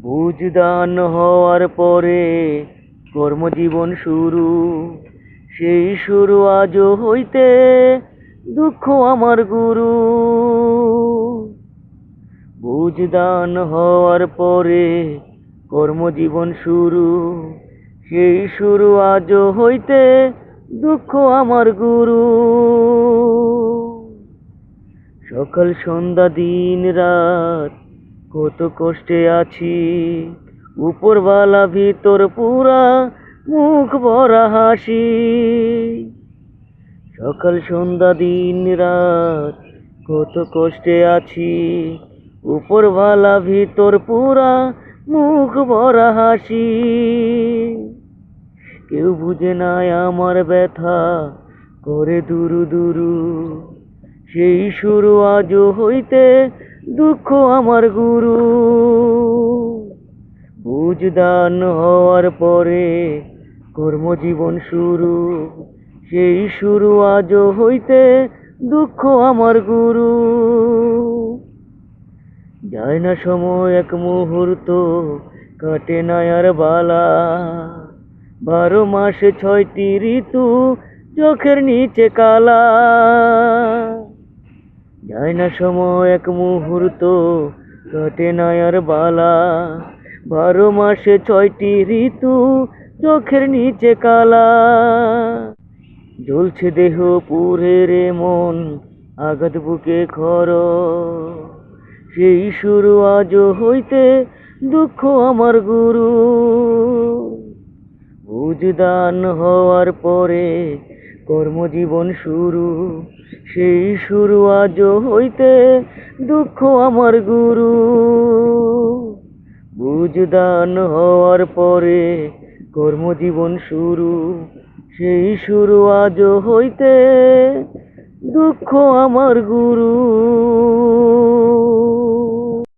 বুঝদান হওয়ার পরে কর্মজীবন শুরু। সেই শুরু আজও হইতে দুঃখ আমার গুরু। বুঝদান হওয়ার পরে কর্মজীবন শুরু। সেই শুরু আজও হইতে দুঃখ আমার গুরু। সকাল, সন্ধ্যা, দিন, রাত কত কষ্টে আছি। উপরওয়ালা ভিতর পুরা মুখ ভরা হাসি। সকাল, সন্ধ্যা, দিন রাত কত কষ্টে আছি। উপরওয়ালা ভিতর পুরা মুখ ভরা হাসি। কেউ বুঝে নাই আমার ব্যথা করে দুরু দুরু। সেই শুরু আজও হইতে দুঃখ আমার গুরু। বুঝদান হওয়ার পরে কর্মজীবন শুরু। সেই শুরু আজ হইতে দুঃখ আমার গুরু। যায় না সময় এক মুহূর্ত, কাটে না আর বালা। বারো মাসে ছয়টি ঋতু চোখের নিচে কালা। যায় না সময় এক মুহূর্ত কাটে না আর বালা। বারো মাসে ছয়টি ঋতু চোখের নিচে কালা। জ্বলছে দেহ পুরে রে মন আঘাত বুকে খর। সেই শুরু আজ হইতে দুঃখ আমার গুরু। বুঝদান হওয়ার পরে কর্মজীবন শুরু। সেই শুরু আজ হইতে দুঃখ আমার গুরু। বুঝদান হওয়ার পরে কর্মজীবন শুরু। সেই শুরু আজ হইতে দুঃখ আমার গুরু।